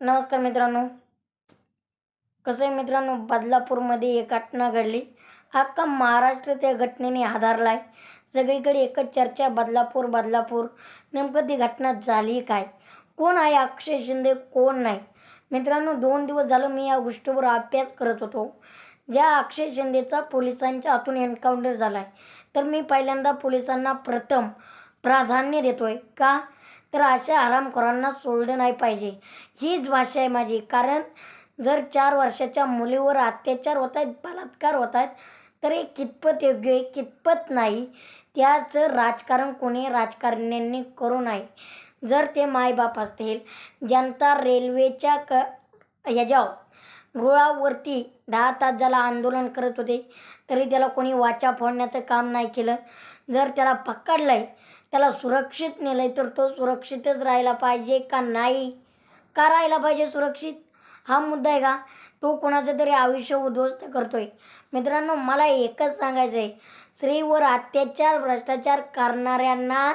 नमस्कार मित्रांनो. कसं आहे मित्रांनो बदलापूरमध्ये एक घटना घडली. अख्खा महाराष्ट्र त्या घटनेने आधारला आहे सगळीकडे एकच चर्चा बदलापूर बदलापूर. नेमकं ती घटना झाली काय? कोण आहे अक्षय शिंदे कोण नाही? मित्रांनो दोन दिवस झालं मी या गोष्टीवर अभ्यास करत होतो. ज्या अक्षय शिंदेचा पोलिसांच्या हातून एन्काउंटर झाला आहे तर मी पहिल्यांदा पोलिसांना प्रथम प्राधान्य देतो आहे का? तर अशा आरामखोरांना सोडलं नाही पाहिजे. हीच भाषा आहे माझी. कारण जर चार वर्षाच्या मुलीवर अत्याचार होत आहेत बलात्कार होत आहेत तर हे कितपत योग्य आहे कितपत नाही त्याचं राजकारण कोणी राजकारण्यांनी करू नये. जर ते मायबाप असतील जनता रेल्वेच्या क ह्याच्या रुळावरती दहा तास झाला आंदोलन करत होते तरी त्याला कोणी वाचा फोडण्याचं काम नाही केलं. जर त्याला पकडलं आहे त्याला सुरक्षित नेलं आहे तर तो सुरक्षितच राहायला पाहिजे का नाही? का राहायला पाहिजे सुरक्षित? हा मुद्दा आहे का? तो कोणाचं तरी आयुष्य उद्ध्वस्त करतो आहे मित्रांनो मला एकच सांगायचं आहे स्त्रीवर अत्याचार भ्रष्टाचार करणाऱ्यांना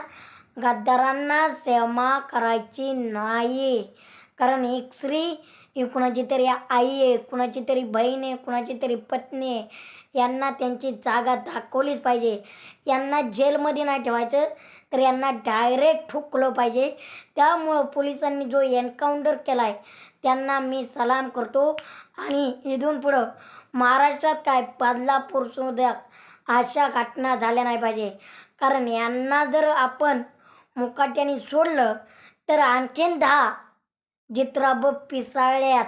गद्दारांना क्षमा करायची नाही कारण एक स्त्री ही कुणाची तरी आई आहे कुणाची तरी बहीण आहे कुणाची तरी पत्नी आहे यांना त्यांची जागा दाखवलीच पाहिजे. यांना जेलमध्ये नाही ठेवायचं. तर यांना डायरेक्ट ठुकलं पाहिजे. त्यामुळं पोलिसांनी जो एन्काउंटर केला आहे त्यांना मी सलाम करतो. आणि इथून पुढं महाराष्ट्रात काय बदलापूरसुद्धा अशा घटना झाल्या नाही पाहिजे. कारण यांना जर आपण मुकाट्याने सोडलं तर आणखीन दहा जित्राब पिसाळ्यात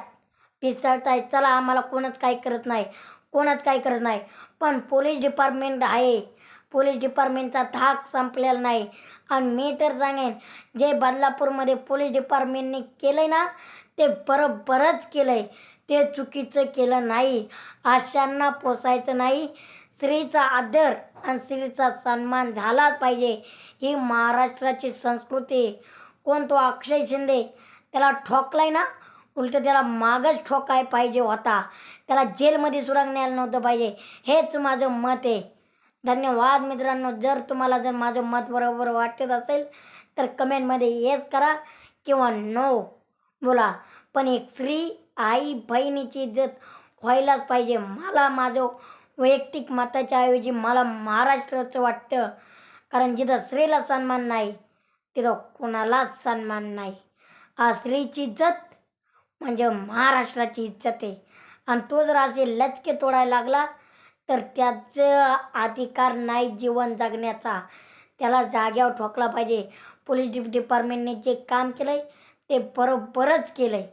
पिसाळताय चला आम्हाला कोणच काही करत नाही. कोणच काही करत नाही. पण पोलीस डिपार्टमेंट आहे. पोलीस डिपार्टमेंटचा धाक संपलेला नाही. आणि मी तर सांगेन जे बदलापूरमध्ये पोलीस डिपार्टमेंटने केलं आहे ना ते बरोबरच केलं आहे ते चुकीचं केलं नाही. अशांना पोसायचं नाही. स्त्रीचा आदर आणि स्त्रीचा सन्मान झालाच पाहिजे. ही महाराष्ट्राची संस्कृती. कोण तो अक्षय शिंदे? त्याला ठोकलाय ना? उलटं त्याला मागच ठोकाय पाहिजे होता. त्याला जेलमध्ये सुरंगण्याला न्यायला नव्हतं पाहिजे. हेच माझं मत आहे. धन्यवाद मित्रांनो. जर तुम्हाला जर माझं मत बरोबर वाटत असेल तर कमेंटमध्ये येस करा किंवा नो बोला. पण एक स्त्री आई बहिणीची इज्जत व्हायलाच पाहिजे. मला माझं वैयक्तिक मताच्या ऐवजी मला महाराष्ट्राचं वाटतं. कारण जिथं स्त्रीला सन्मान नाही तिथं कोणालाच सन्मान नाही. आ स्त्रीची इज्जत म्हणजे महाराष्ट्राची इज्जत आहे. आणि तो जर असे लचके तोडायला लागला तर त्याचं अधिकार नाही जीवन जगण्याचा. त्याला जाग्यावर ठोकला पाहिजे. पोलीस डि डिपार्टमेंटने जे काम केलं आहे ते बरोबरच केलं आहे